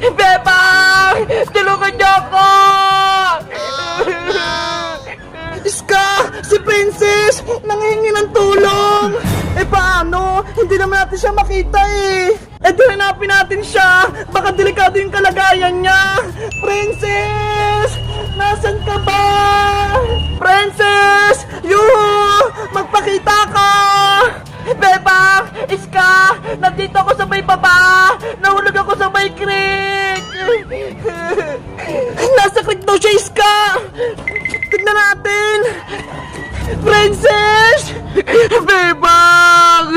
Bebang! Tulungan niyo ako! Iska! Si Princess! Nangihingi ng tulong! Eh paano? Hindi naman natin siya makita eh! Eh di hanapin natin siya! Baka delikado yung kalagayan niya! Princess! Nasaan ka ba? Princess! Tignan natin! Princess! Bebang!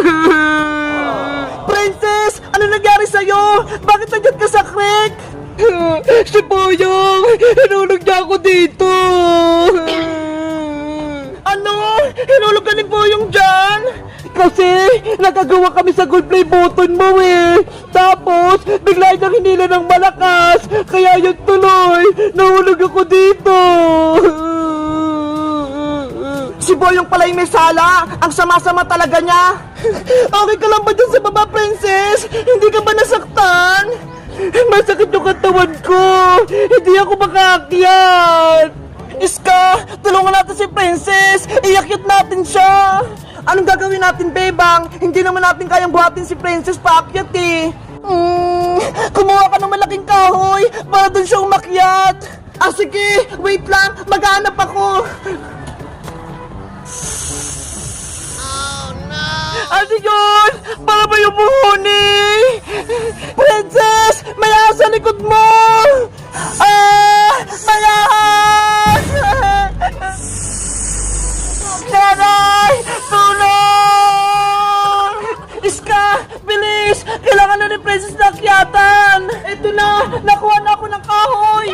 Princess! Ano nangyari sa'yo? Bakit nandiyan ka sa creek? si Boyong! Hinulog niya ako dito! Ano? Hinulog ka ni Boyong dyan? Kasi nagagawa kami sa gold play button mo eh. Tapos bigla niyang hinila ng malakas. Kaya yun tuloy. Nahulog ako dito. Si Boyong pala yung may sala. Ang sama-sama talaga niya. okay ka lang ba dyan sa baba, Princess? Hindi ka ba nasaktan? Masakit yung katawan ko. Hindi ako makaakyat. Iska, tulungan natin si Princess. Iyakyat natin siya. Anong gagawin natin, Bebang? Hindi naman natin kayang buhatin si Princess paakyat eh. Hmm, kumuha ka ng malaking kahoy para doon siya umakyat. Ah, sige, wait lang, maghanap ako. Ano yun? Para ba yung muhuni? Princess, may ahas sa likod mo! Ah, may ahas! Nanay, tulong! Iska, bilis! Kailangan na ni Princess na akyatan! Ito na, nakuha na ako ng kahoy!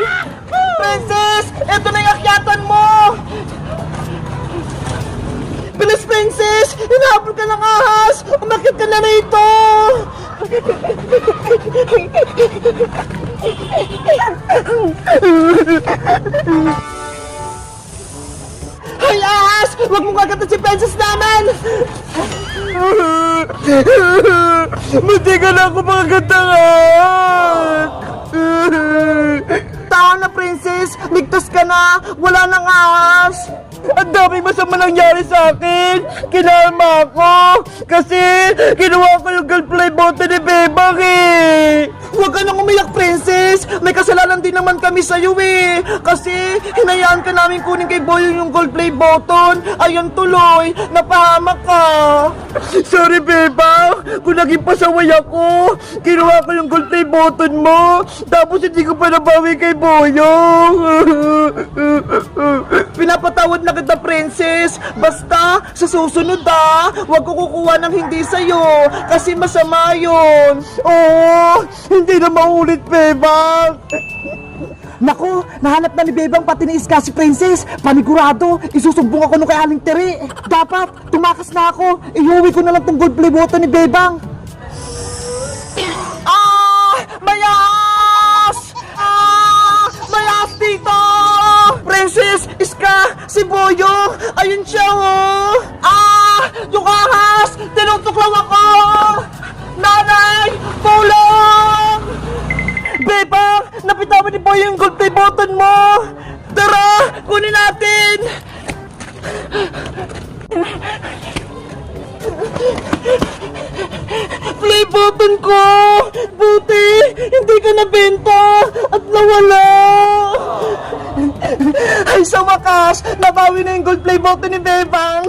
Princess, ito na yung akyatan mo! Bilis, Princess! Hinahabol ka ng ahas! Umakit rito! Hoy, ahas! Huwag mong kagatan si Princess namin! Na ako makagantangan. Tao na, Princess! Ligtas ka na! Wala nang ahas! Ang daming masama nangyari sa akin. Kinalma ako. Kasi kinuha ko yung play button ni Bebang eh. Huwag ka nang umiyak, Princess! May kasalanan din naman kami sa'yo eh! Kasi hinayaan ka namin kunin kay Boy yung gold play button! Ayun tuloy! Napahamak ka! Sorry, Bebang. Kung naging pasaway ako, kinuha ko yung gold play button mo. Tapos hindi ko pa nabawi kay Boyong. Pinapatawad na kita, Princess! Basta, sa susunod ah, huwag ko kukuha ng hindi sa'yo! Kasi masama yun! Oo, hindi na maulit, Bebang. Naku, nahanap na ni Bebang pati ni Iska si Princess. Panigurado, isusumbong ako nung kay Aling Teri. Dapat, tumakas na ako. Iuwi ko na lang tong gold play button ni Bebang. Siya oh! Ah! Yung ahas! Tinutuklaw ako! Nanay! Tulong! Bebang! Napitawan ni Boy yung gold play button mo! Tara! Kunin natin! Play button ko! Buti! Hindi ka nabenta! At nawala! Ay, sa Nabawi na yung gold play button ni Bebang!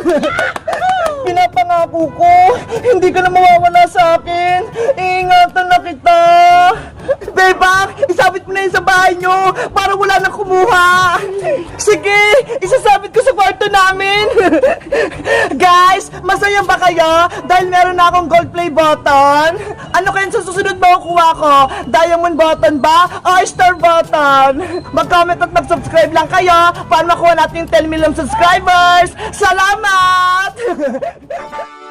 Pinapangako ko, hindi ka na mawawala sa akin. Iingatan na kita. Bebang, isabit mo na yun sa bahay nyo para wala nang kumuha. Sige, isasabit ko sa kwarto namin. Guys, masaya ba kayo dahil meron na akong gold play button? Ano kaya sa susunod makukuha ko? Diamond button ba o star button? Mag-comment at mag-subscribe lang kayo para makuha natin yung 10 million subscribers. Salamat!